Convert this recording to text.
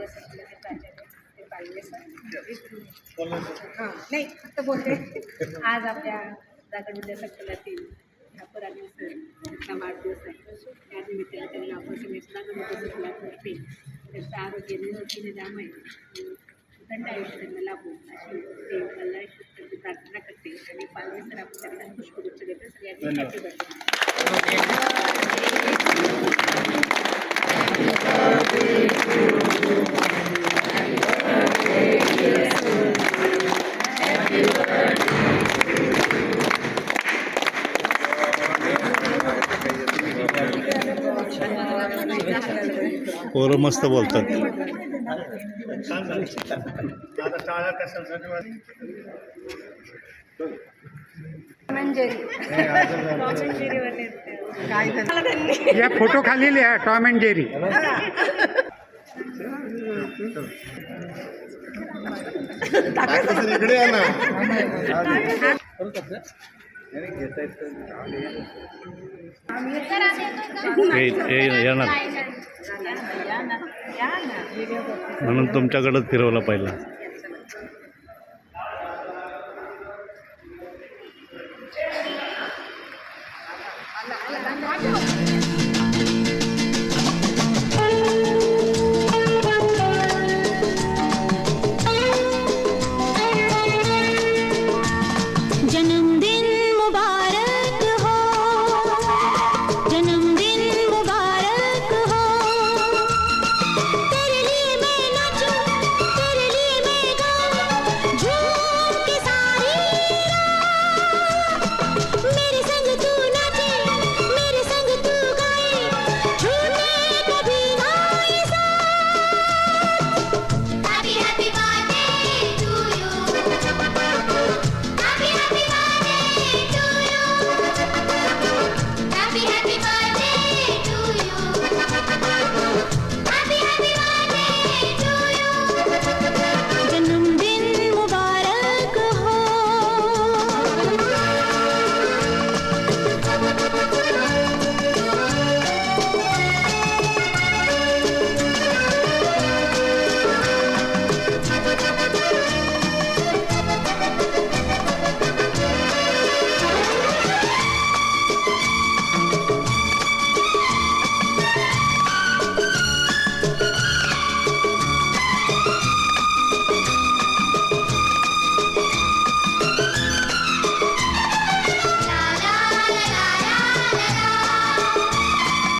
वाढदिवसाचे प्राचार्य ते पाहिजे सर. हां नाही फक्त बोलते. आज आपल्या जागड विद्यासंकुलातील ठाकूर आणि सर वाढदिवस आहे. त्या निमित्ताने त्यांना आपण जागड विद्यासंकुलातर्फे त्यांचं आरोग्य निरोगी निरामय थंड आयुष्य त्यांना लाभो अशी ते मला प्रार्थना करते. आणि पालवे सर आपण त्यांना पुष्पगुच्छ देतो सगळ्यांनी पोरं मस्त बोलतात. या फोटो खाली लिहा टॉम अँड जेरी. इकडे या ना येणार. म्हणून तुमच्याकडंच फिरवला पाहिला